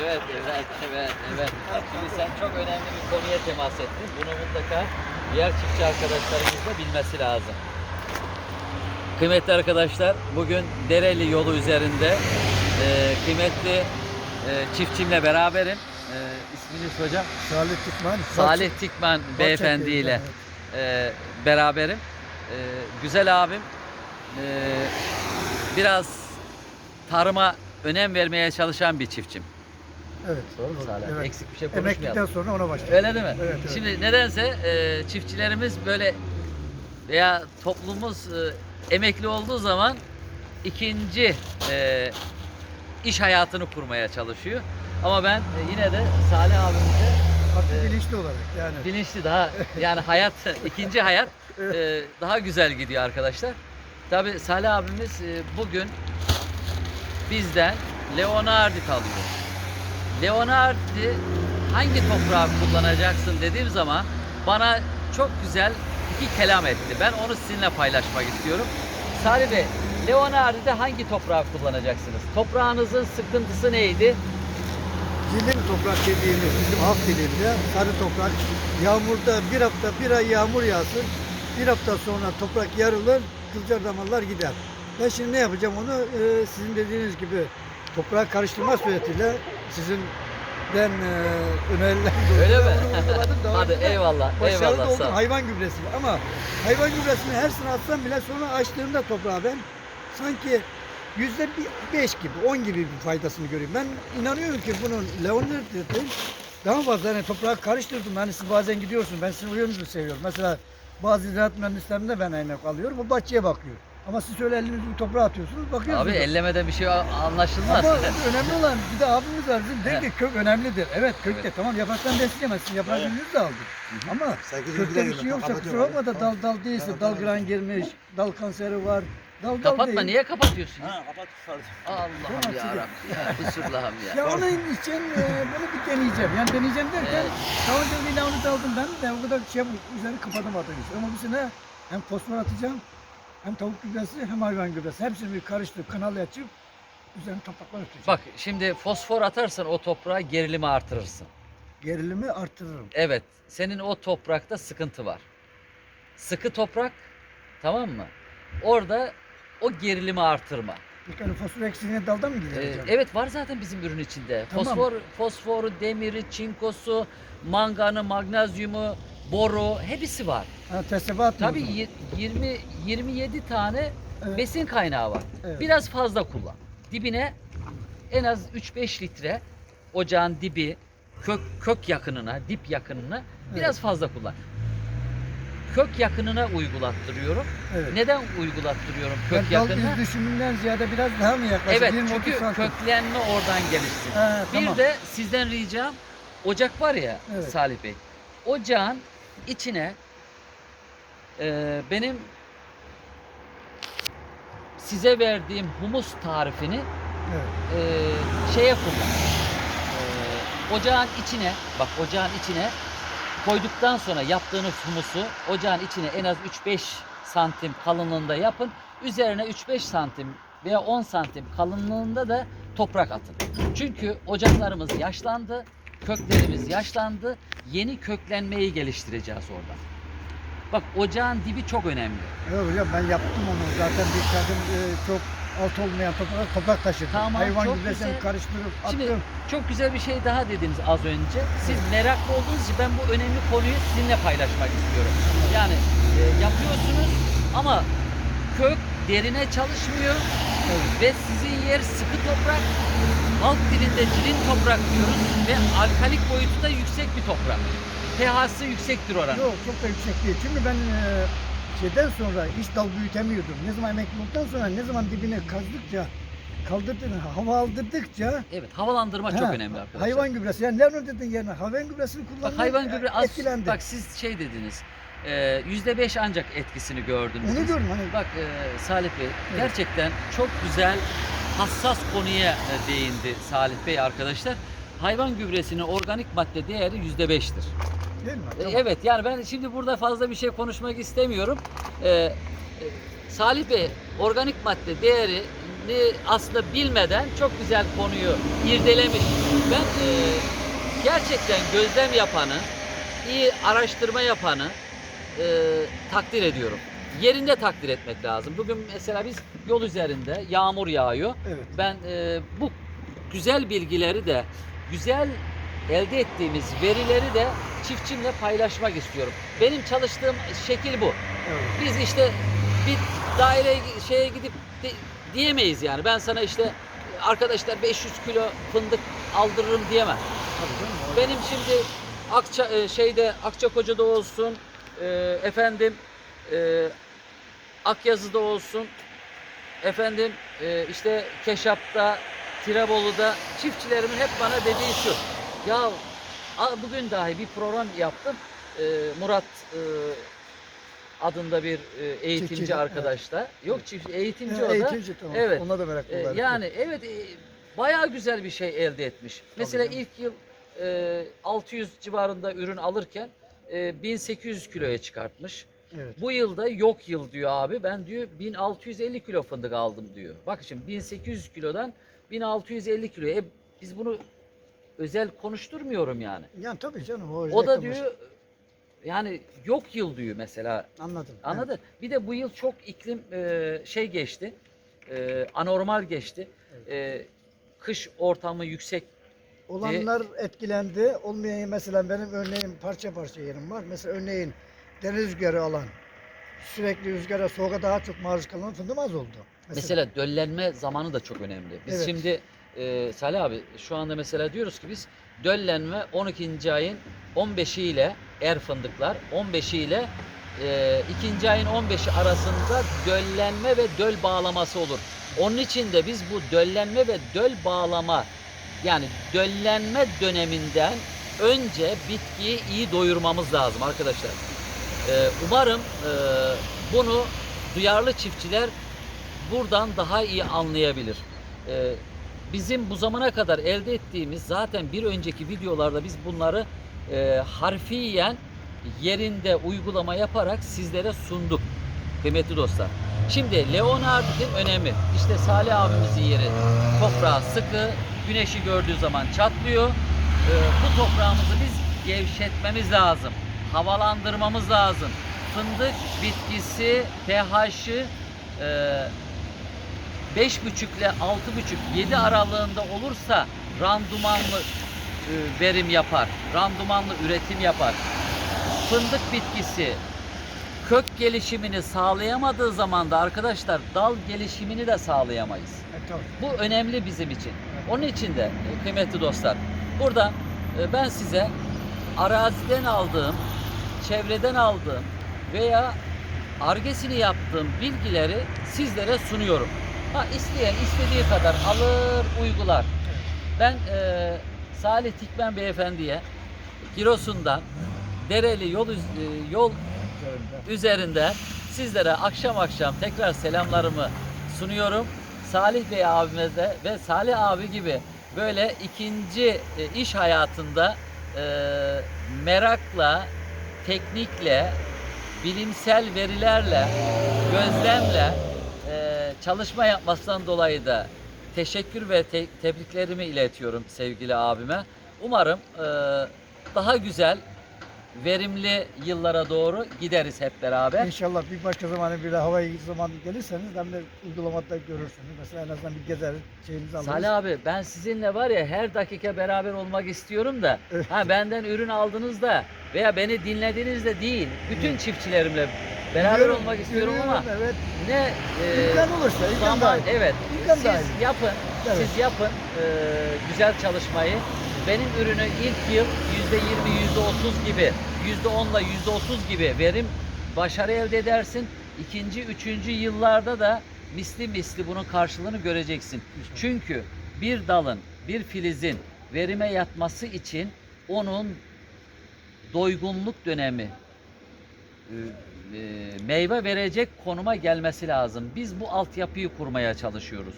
Evet, evet, evet, evet. Şimdi sen çok önemli bir konuya temas ettin. Bunu mutlaka diğer çiftçi arkadaşlarımız da bilmesi lazım. Kıymetli arkadaşlar, bugün Dereli yolu üzerinde e, kıymetli e, çiftçimle beraberim. E, isminiz hocam? Salih Tikman. Salih Tikman beyefendi ile e, beraberim. E, güzel abim e, biraz tarıma önem vermeye çalışan bir çiftçim. Evet. Doğru mu Salih? Evet. Eksik bir şey Emeklilikten konuşmayalım. sonra ona başladı. Öyle değil mi? Evet, evet. Şimdi nedense e, çiftçilerimiz böyle veya toplumumuz e, emekli olduğu zaman ikinci e, iş hayatını kurmaya çalışıyor. Ama ben e, yine de Salih abimize Artık Evet. bilinçli olarak yani. bilinçli daha yani hayat ikinci hayat e, daha güzel gidiyor arkadaşlar. Tabi Salih abimiz e, bugün bizden Leonardi alıyor. Leonardi hangi toprağı kullanacaksın dediğim zaman bana çok güzel iki kelam etti. Ben onu sizinle paylaşmak istiyorum. Salih Bey, Leonardi'de hangi toprağı kullanacaksınız? Toprağınızın sıkıntısı neydi? Dilim toprak dediğimiz bizim halk dilinde sarı toprak. Yağmurda bir hafta bir ay yağmur yağsın. Bir hafta sonra toprak yarılır, kılcal damarlar gider. Ben şimdi ne yapacağım onu e, sizin dediğiniz gibi toprağı karıştırma suretiyle sizin ben e, önerilen Öyle mi? Hadi eyvallah, eyvallah. Sağ ol. hayvan gübresi ama hayvan gübresini her sene atsam bile sonra açtığımda toprağı ben sanki yüzde bir- beş gibi, on gibi bir faydasını görüyorum. Ben inanıyorum ki bunun Leonard'ın daha fazla hani toprağı karıştırdım. Hani siz bazen gidiyorsunuz, ben sizin uyunuzu seviyorum. Mesela bazı ziraat mühendislerinde ben aynak alıyorum, o bahçeye bakıyor. Ama siz şöyle elinizi bir toprağa atıyorsunuz, bakıyorsunuz. Abi ellemeden bir şey anlaşılmaz. Ama önemli olan bir de abimiz var bizim der ki Evet. kök önemlidir. Evet kök de Evet. tamam yapraktan besleyemezsin. Yaprak ürünü de aldık. Ama kökte bir şey yoksa kusura bakma da dal dal değilse dal gran girmiş, dal kanseri var. Dal dal Kapatma değil. niye kapatıyorsun? Ha kapat. Allah'ım ya. Rabbi. Ya Kusurlahım ya. Ya onun için e, bunu bir deneyeceğim. Yani deneyeceğim derken Evet. daha önce bir aldım ben de o kadar şey yapıp üzerine kapatamadım. Ama bu sene hem fosfor atacağım hem tavuk gübresi hem hayvan gübresi. Hepsini bir karıştırıp kanal açıp üzerine topraklar üsteceğim. Bak şimdi fosfor atarsan o toprağa gerilimi artırırsın. Gerilimi arttırırım. Evet. Senin o toprakta sıkıntı var. Sıkı toprak tamam mı? Orada o gerilimi artırma. Hani fosfor eksiğine daldan mı Ee, gidereceğim? evet var zaten bizim ürün içinde. Tamam. Fosfor, fosforu, demiri, çinkosu, manganı, magnezyumu, boru hepsi var. Ha, teslibat mı Tabii y- 20 27 tane Evet. besin kaynağı var. Evet. Biraz fazla kullan. Dibine en az 3-5 litre ocağın dibi kök kök yakınına, dip yakınına biraz fazla kullan. Kök yakınına uygulattırıyorum. Evet. Neden uygulattırıyorum Ben kök dal yakınına? iz düşümünden ziyade biraz daha mı yaklaşık? Evet 20-30 çünkü santim. köklenme oradan gelişsin. Ha, Bir tamam. de sizden ricam ocak var ya Evet. Salih Bey. Ocağın içine e, benim size verdiğim humus tarifini Evet. e, şeye kullan. E, ocağın içine bak ocağın içine koyduktan sonra yaptığınız humusu ocağın içine en az 3-5 santim kalınlığında yapın. Üzerine 3-5 santim veya 10 santim kalınlığında da toprak atın. Çünkü ocaklarımız yaşlandı, köklerimiz yaşlandı. Yeni köklenmeyi geliştireceğiz orada. Bak ocağın dibi çok önemli. Evet hocam ben yaptım onu. Zaten bir kadın e, çok alt olmayan toprak, toprak taşıdı. Tamam, Hayvan çok güzel. karıştırıp Şimdi attım. çok güzel bir şey daha dediniz az önce. Siz meraklı olduğunuz için ben bu önemli konuyu sizinle paylaşmak istiyorum. Yani e, yapıyorsunuz ama kök derine çalışmıyor ve sizin yer sıkı toprak. Halk dilinde cilin toprak diyoruz ve alkalik boyutu da yüksek bir toprak. pH'sı yüksektir oranın. Yok çok da yüksek değil. Çünkü ben e, şeyden sonra hiç dal büyütemiyordum. Ne zaman emekli olduktan sonra ne zaman dibine kazdıkça kaldırdın, hava aldırdıkça Evet, havalandırma çok ha, önemli arkadaşlar. Hayvan gübresi. Yani ne dedin yerine hayvan gübresini Bak kullandım. hayvan gübre az etkilendi. bak siz şey dediniz. e, Yüzde beş ancak etkisini gördünüz. Onu diyorum hani Bak e, Salih Bey gerçekten çok güzel hassas konuya e, değindi Salih Bey arkadaşlar. Hayvan gübresinin organik madde değeri yüzde beştir. değil mi? E, Tamam. Evet yani ben şimdi burada fazla bir şey konuşmak istemiyorum. E, e, Salih Bey organik madde değeri aslında bilmeden çok güzel konuyu irdelemiş. Ben e, gerçekten gözlem yapanı, iyi araştırma yapanı e, takdir ediyorum. Yerinde takdir etmek lazım. Bugün mesela biz yol üzerinde yağmur yağıyor. Evet. Ben e, bu güzel bilgileri de güzel elde ettiğimiz verileri de çiftçimle paylaşmak istiyorum. Benim çalıştığım şekil bu. evet. Biz işte bir daire şeye gidip de- diyemeyiz yani. Ben sana işte arkadaşlar 500 kilo fındık aldırırım diyemem. Benim şimdi Akça e, şeyde Akçakoca'da olsun, e, efendim e, Akyazı'da olsun, efendim e, işte Keşap'ta, Tirebolu'da çiftçilerimin hep bana dediği şu. Ya bugün dahi bir program yaptım. E, Murat e, adında bir e, eğitimci Çiftçi, arkadaşla. Yok çift eğitimci Ha, o da. eğitimci, tamam. Evet. Ona da meraklı Ee, olar. yani evet e, bayağı güzel bir şey elde etmiş. Mesela canım. ilk yıl e, 600 civarında ürün alırken e, 1800 kiloya çıkartmış. Evet. Bu yılda yok yıl diyor abi. Ben diyor 1650 kilo fındık aldım diyor. Bak şimdi 1800 kilodan 1650 kiloya. E, biz bunu özel konuşturmuyorum yani. Yani tabii canım. O, O da diyor yani yok yıl diyor mesela. Anladım. Anladın? Bir de bu yıl çok iklim e, şey geçti. E, anormal geçti. E, kış ortamı yüksek. Olanlar etkilendi. Olmayan mesela benim örneğin parça parça yerim var. Mesela örneğin deniz rüzgarı alan sürekli rüzgara soğuğa daha çok maruz kalan fındığım az oldu. Mesela döllenme zamanı da çok önemli. Biz Evet. şimdi e, Salih abi şu anda mesela diyoruz ki biz döllenme 12. ayın 15'i ile er fındıklar 15'i ile e, ikinci ayın 15'i arasında döllenme ve döl bağlaması olur. Onun için de biz bu döllenme ve döl bağlama yani döllenme döneminden önce bitkiyi iyi doyurmamız lazım arkadaşlar. Ee, umarım e, bunu duyarlı çiftçiler buradan daha iyi anlayabilir. Ee, bizim bu zamana kadar elde ettiğimiz zaten bir önceki videolarda biz bunları e, harfiyen yerinde uygulama yaparak sizlere sunduk kıymetli dostlar. Şimdi Leonard'ın önemi işte Salih abimizin yeri toprağı sıkı güneşi gördüğü zaman çatlıyor. Ee, bu toprağımızı biz gevşetmemiz lazım. Havalandırmamız lazım. Fındık bitkisi pH'ı e, 5,5 ile 6,5 7 aralığında olursa randumanlı e, verim yapar. Randumanlı üretim yapar. Fındık bitkisi kök gelişimini sağlayamadığı zaman da arkadaşlar dal gelişimini de sağlayamayız. E. Bu önemli bizim için. Onun için de kıymetli dostlar burada e, ben size araziden aldığım, çevreden aldığım veya argesini yaptığım bilgileri sizlere sunuyorum. Ha isteyen istediği kadar alır, uygular. Ben e, Salih Tikmen Beyefendiye Giresun'dan Dereli yol e, yol üzerinden sizlere akşam akşam tekrar selamlarımı sunuyorum. Salih Bey abimize ve Salih abi gibi böyle ikinci e, iş hayatında e, merakla, teknikle, bilimsel verilerle, gözlemle e, çalışma yapmasından dolayı da teşekkür ve te- tebriklerimi iletiyorum sevgili abime. Umarım e, daha güzel, verimli yıllara doğru gideriz hep beraber. İnşallah bir başka zamanı bir de hava iyi zaman gelirseniz hem de uygulamada görürsünüz. Mesela en azından bir gezer şeyinizi alırız. Salih abi ben sizinle var ya her dakika beraber olmak istiyorum da Evet. ha benden ürün aldığınızda veya beni dinlediğinizde değil bütün çiftçilerimle beraber Biliyorum, olmak istiyorum ama Evet. ne e, İmkan olursa, imkan zaman dahil. evet İmkan siz dahil. yapın Evet. siz yapın e, güzel çalışmayı benim ürünü ilk yıl yüzde yirmi yüzde otuz gibi yüzde onla yüzde otuz gibi verim başarı elde edersin ikinci üçüncü yıllarda da misli misli bunun karşılığını göreceksin çünkü bir dalın bir filizin verime yatması için onun doygunluk dönemi e, e, meyve verecek konuma gelmesi lazım. Biz bu altyapıyı kurmaya çalışıyoruz.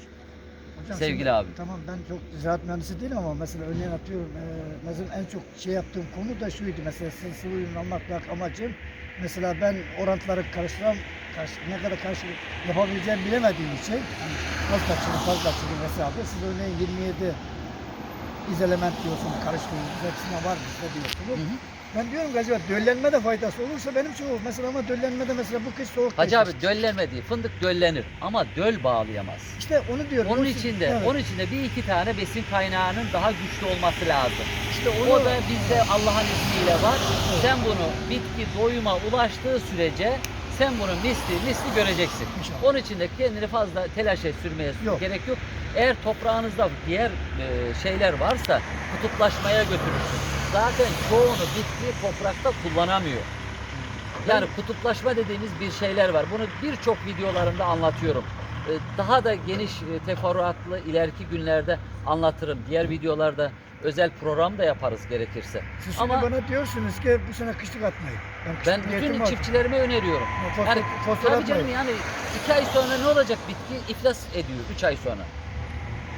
Hocam Sevgili şimdi- abi. Tamam ben çok ziraat mühendisi değilim ama mesela örneğin atıyorum e, mesela en çok şey yaptığım konu da şuydu mesela sıvı ürün almak amacım mesela ben orantıları karıştıram, karşı, ne kadar karşı yapabileceğimi bilemediğim için hani faz kaçırı, faz kaçırı vesaire. Siz örneğin 27 izelement diyorsunuz, karıştırıyorsunuz, hepsine var bizde diyorsunuz. Hı hı. Ben diyorum ki acaba döllenme de faydası olursa benim için olur. Mesela ama döllenmede mesela bu kış soğuk Hacı abi döllenme değil. Fındık döllenir ama döl bağlayamaz. İşte onu diyorum. Onun için- içinde, evet. onun içinde bir iki tane besin kaynağının daha güçlü olması lazım. işte onu, O da bizde Allah'ın izniyle var. Sen bunu bitki doyuma ulaştığı sürece sen bunu misli misli göreceksin. İnşallah. Onun için de kendini fazla telaşa sürmeye Yok. gerek yok. Eğer toprağınızda diğer e, şeyler varsa kutuplaşmaya götürürsün. Zaten çoğunu bitki toprakta kullanamıyor. Yani kutuplaşma dediğimiz bir şeyler var. Bunu birçok videolarımda anlatıyorum. E, Daha da geniş e, teferruatlı ileriki günlerde anlatırım. Diğer videolarda özel program da yaparız gerekirse. Siz Ama bana diyorsunuz ki bu sene kışlık atmayın. Ben, ben kışlık niyetim bütün var. çiftçilerime öneriyorum. Fosfor- Yani fosfor tabii canım yani iki ay sonra ne olacak bitki? iflas ediyor üç ay sonra.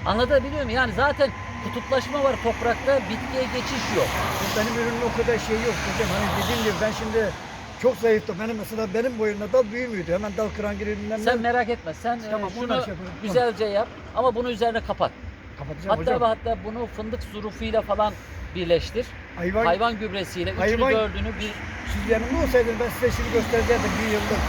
Anlatabiliyor muyum? Yani zaten kutuplaşma var toprakta, bitkiye geçiş yok. Benim ürünün o kadar şey yok hocam. Hani dediğim gibi ben şimdi çok zayıftım. Benim mesela benim boyumda dal büyümüyordu. Hemen dal kıran üründen Sen merak etme. Sen e, Tamam, şunu şey güzelce yap ama bunu üzerine kapat. kapatacağım Hatta hocam. hatta bunu fındık surufuyla falan birleştir. Hayvan, Hayvan gübresiyle üçlü Hayvan- dördünü bir siz yanımda olsaydınız ben size şimdi gösterecektim bir yıllık.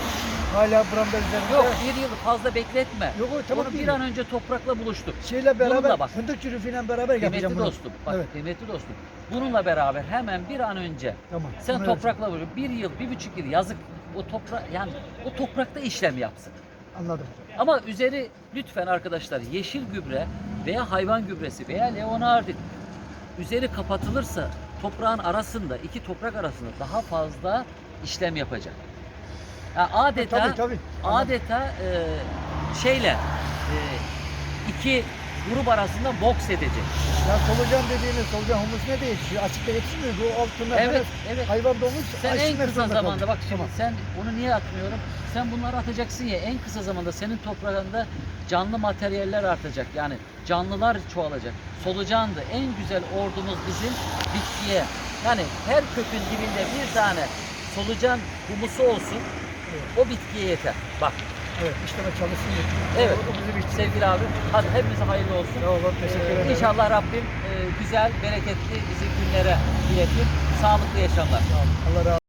Hala buramda üzerinde. yok bir yıl fazla bekletme. Yok, o tamam değil bir an önce toprakla buluştur. Şeyle Bununla beraber, bak. fındık çürüfüyle beraber yapacağım bunu. dostum. Bak Evet. kıymetli dostum. Bununla beraber hemen bir an önce Tamam. sen bunu toprakla buluştur. Bir yıl, bir buçuk yıl yazık o toprak yani o toprakta işlem yapsın. Anladım. Ama üzeri lütfen arkadaşlar yeşil gübre veya hayvan gübresi veya leonardit üzeri kapatılırsa toprağın arasında iki toprak arasında daha fazla işlem yapacak. Yani adeta tabii tabii. Adeta e, şeyle e, iki grup arasında boks edecek. Ya solucan dediğiniz solucan humus ne de yetişiyor? Açıkta yetişmiyor. Bu altında Evet, evet. hayvan domuz Sen en kısa zamanda kalıyor. bak şimdi Tamam. sen onu niye atmıyorum? Sen bunları atacaksın ya en kısa zamanda senin toprağında canlı materyaller artacak. Yani canlılar çoğalacak. Solucandı. En güzel ordumuz bizim bitkiye. Yani her kökün dibinde bir tane solucan humusu olsun. O bitkiye yeter. Bak Evet, işleme çalışsın. Evet. O bizim için. sevgili abi hadi hepimize hayırlı olsun. Sağ olun, teşekkür Ee, ederim. İnşallah Rabbim e, güzel, bereketli bizi günlere iletir. Sağlıklı yaşamlar. Sağ olun. Allah razı